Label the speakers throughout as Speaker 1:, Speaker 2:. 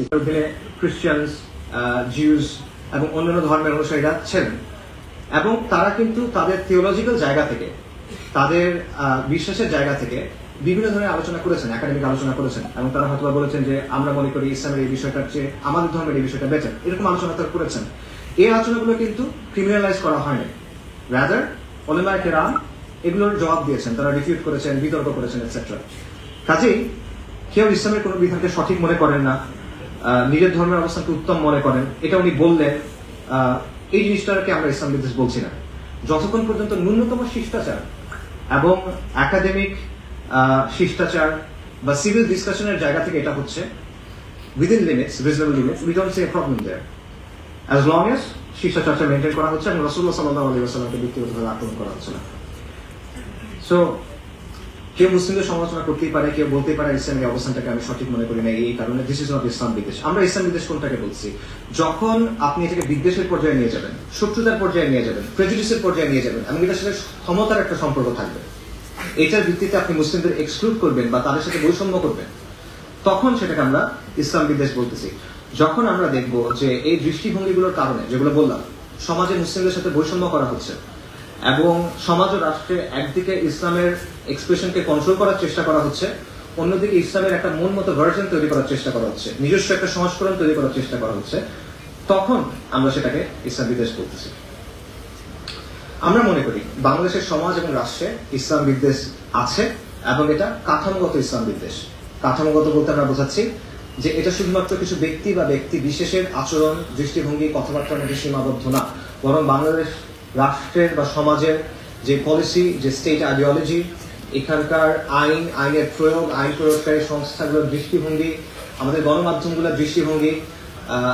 Speaker 1: ওখানে খ্রিস্টানস জিউস এবং অন্যান্য ধর্মের অনুসারীরা ছিলেন। এবং তারা কিন্তু তাদের থিওলজিক্যাল জায়গা থেকে, তাদের বিশ্বাসের জায়গা থেকে বিভিন্ন ধরনের আলোচনা করেছেন একাডেমিক আলোচনা করেছেন। এবং তারা হয়তো বলেছেন যে, আমরা মনে করি ইসলামের এই বিষয়টার চেয়ে, আমাদের ধর্মের এই বিষয়টা বেটার এরকম আলোচনা তারা করেছেন। এই আলোচনাগুলো কিন্তু ক্রিমিনালাইজ করা হয়নি। রাদার ওলেমায় কেরাম এগুলোর জবাব দিয়েছেন, তারা রিফিউট করেছেন, বিতর্ক করেছেন এটসেট্রা কাজেই কেউ ইসলামের কোনো বিধানকে সঠিক মনে করেন না। নিজের ধর্মের অবস্থানকে উত্তম মনে করেন? এটা উনি বললেন এই জিনিসটাকে আমরা ইসলাম বিদ্বেষ বলছি না। যতক্ষণ পর্যন্ত ন্যূনতম শিষ্টাচার এবং একাডেমিক শিষ্টাচার বা সিভিল ডিসকাশনের জায়গা থেকে এটা হচ্ছে within limits reasonable limits we don't see a problem there as long as শিষ্টাচারটা maintain করা হচ্ছে এবং রসুল্লাহ সাল্লাহ আলী আসাল্লামকে ব্যক্তিগতভাবে আক্রমণ করা হচ্ছে না। সো কেউ মুসলিমদের সমালোচনা করতেই পারে, কেউ বলতেই পারে ইসলামের অবস্থানটাকে আমি সঠিক মনে করি না, এই কারণে দিস ইজ নট ইসলাম বিদেশ আমরা ইসলাম বিদেশ কোনটাকে বলছি? যখন আপনি এটাকে বিদ্বেষের পর্যায়ে নিয়ে যাবেন, শত্রুতার পর্যায়ে নিয়ে যাবেন প্রেজুডিসের পর্যায়ে নিয়ে যাবেন এবং এটার সাথে ক্ষমতার একটা সম্পর্ক থাকবে। এটার ভিত্তিতে আপনি মুসলিমদের এক্সক্লুড করবেন বা তাদের সাথে বৈষম্য করবেন। তখন সেটাকে আমরা ইসলাম বিদ্বেষ বলতেছি। যখন আমরা দেখব যে এই দৃষ্টিভঙ্গিগুলোর কারণে, যেগুলো বললাম, সমাজে মুসলিমদের সাথে বৈষম্য করা হচ্ছে এবং সমাজ ও রাষ্ট্রে একদিকে ইসলামের এক্সপ্রেশনকে কন্ট্রোল করার চেষ্টা করা হচ্ছে, অন্যদিকে ইসলামের একটা মন মতো ভার্জন তৈরি করার চেষ্টা করা হচ্ছে, নিজস্ব একটা সংস্করণ তৈরি করার চেষ্টা করা হচ্ছে, তখন আমরা সেটাকে ইসলাম বিদ্বেষ করতেছি আমরা মনে করি বাংলাদেশের সমাজ এবং রাষ্ট্রে ইসলাম বিদ্বেষ আছে এবং এটা কাঠামোগত ইসলাম বিদ্বেষ। কাঠামোগত বলতে আমরা বোঝাচ্ছি যে এটা শুধুমাত্র কিছু ব্যক্তি বা ব্যক্তি বিশেষের আচরণ, দৃষ্টিভঙ্গি, কথাবার্তার মধ্যে সীমাবদ্ধ না, বরং বাংলাদেশ রাষ্ট্রের বা সমাজের যে পলিসি যে স্টেট আইডিওলজি এখানকার আইন, আইনের প্রয়োগ, আইন প্রয়োগকারী সংস্থাগুলোর দৃষ্টিভঙ্গি, আমাদের গণমাধ্যমগুলোর দৃষ্টিভঙ্গি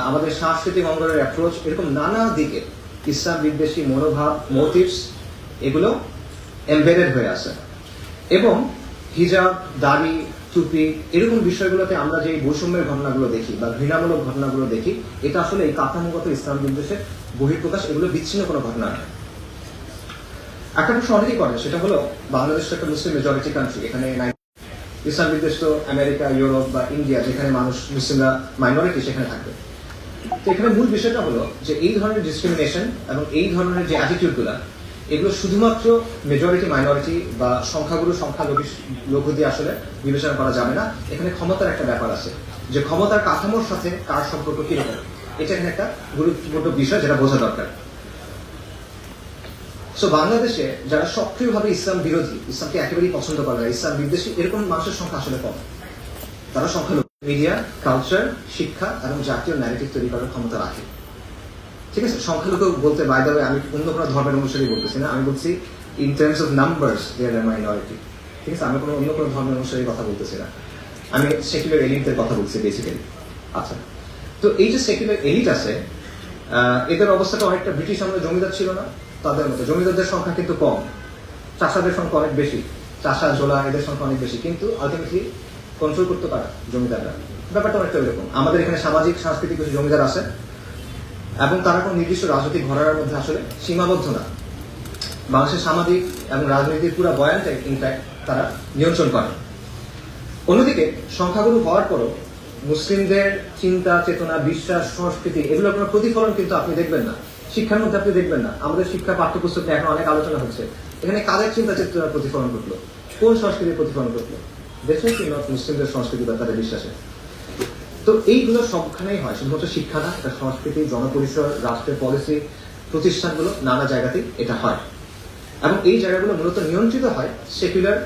Speaker 1: আমাদের সাংস্কৃতিক অঙ্গনের অ্যাপ্রোচ এরকম নানা দিকে ইসলাম বিদ্বেষী মনোভাব মোটিভস এগুলো এমবেডেড হয়ে আছে। এবং হিজাব দাড়ি টুপি এরকম বিষয়গুলোতে আমরা যে বৈষম্যের ঘটনাগুলো দেখি বা ঘৃণামূলক ঘটনাগুলো দেখি, এটা আসলে এই কাঠামোগত ইসলাম বিদ্বেষের বহিঃপ্রকাশ এগুলো বিচ্ছিন্ন কোনো ঘটনা নয়। একটা প্রশ্ন অনেকেই করে সেটা হলো বাংলাদেশ একটা মুসলিম মেজরিটি কান্ট্রি এখানে ইসলাম বিদ্বেষ তো আমেরিকা, ইউরোপ বা ইন্ডিয়া, যেখানে মানুষ মুসলিমরা মাইনরিটি সেখানে থাকবে। তো এখানে মূল বিষয়টা হলো যে এই ধরনের ডিসক্রিমিনেশন এবং এই ধরনের যে অ্যাটিটিউডগুলো এগুলো শুধুমাত্র মেজরিটি মাইনরিটি বা সংখ্যাগুরু, সংখ্যালঘু লঘু দিয়ে আসলে বিবেচনা করা যাবে না। এখানে ক্ষমতার একটা ব্যাপার আছে। যে ক্ষমতার কাঠামোর সাথে কার সম্পর্ক কীরকম? এটা এখানে একটা গুরুত্বপূর্ণ বিষয় যেটা বোঝা দরকার। সো বাংলাদেশে যারা সক্রিয়ভাবে ইসলাম বিরোধী, ইসলামকে একেবারেই পছন্দ করে না, ইসলাম বিদ্বেষী, এরকম মানুষের সংখ্যা আসলে কম। তারা সংখ্যালঘু। মিডিয়া কালচার শিক্ষা এবং জাতীয় ন্যারেটিভ তৈরি করার ক্ষমতা রাখে। ঠিক আছে সংখ্যালঘু বলতে বাইরে আমি অন্য কোনো ধর্মের অনুসারী বলতেছি না, আমি বলছি in terms of numbers their minority ঠিক আছে, আমি কোনো অন্য কোনো ধর্মের অনুসারী কথা বলতেছি না। আমি সেকুলার এলিটদের কথা বলছি বেসিক্যালি আচ্ছা তো এই যে সেকুলার এলিট আছে এদের অবস্থাটা অনেকটা ব্রিটিশ আমলে জমিদার ছিল না, তাদের মতো। জমিদারদের সংখ্যা কিন্তু কম। চাষাদের সংখ্যা অনেক বেশি চাষা জোলা এদের সংখ্যা অনেক বেশি। কিন্তু আলটিমেটলি কন্ট্রোল করতে পারে জমিদাররা। ব্যাপারটা অনেকটা এরকম আমাদের এখানে সামাজিক, সাংস্কৃতিক কিছু জমিদার আছে এবং তারা কোনো নির্দিষ্ট রাজনৈতিক ঘরানার মধ্যে আসলে সীমাবদ্ধ না। বাংলাদেশের সামাজিক এবং রাজনীতির পুরো বয়ানটাই ইনফ্যাক্ট তারা নিয়ন্ত্রণ করে। অন্যদিকে, সংখ্যাগুরু হওয়ার পরও মুসলিমদের চিন্তা, চেতনা, বিশ্বাস, সংস্কৃতি, এগুলোর কোনো প্রতিফলন কিন্তু আপনি দেখবেন না। শিক্ষার মধ্যে আপনি দেখবেন না। আমাদের শিক্ষা পাঠ্যপুস্তক নিয়ে এখন অনেক আলোচনা হচ্ছে। এখানে কাদের চিন্তা, চেতনার প্রতিফলন ঘটলো? কোন সংস্কৃতির প্রতিফলন ঘটলো? ডেফিনেটলি নট মুসলিমদের সংস্কৃতি বা তাদের বিশ্বাসে তো এইগুলো সবখানেই হয়। শুধুমাত্র শিক্ষা না এটা সংস্কৃতি জনপরিসর রাষ্ট্রের পলিসি প্রতিষ্ঠানগুলো, নানা জায়গাতেই এটা হয়। এবং এই জায়গাগুলো মূলত নিয়ন্ত্রিত হয় সেকুলার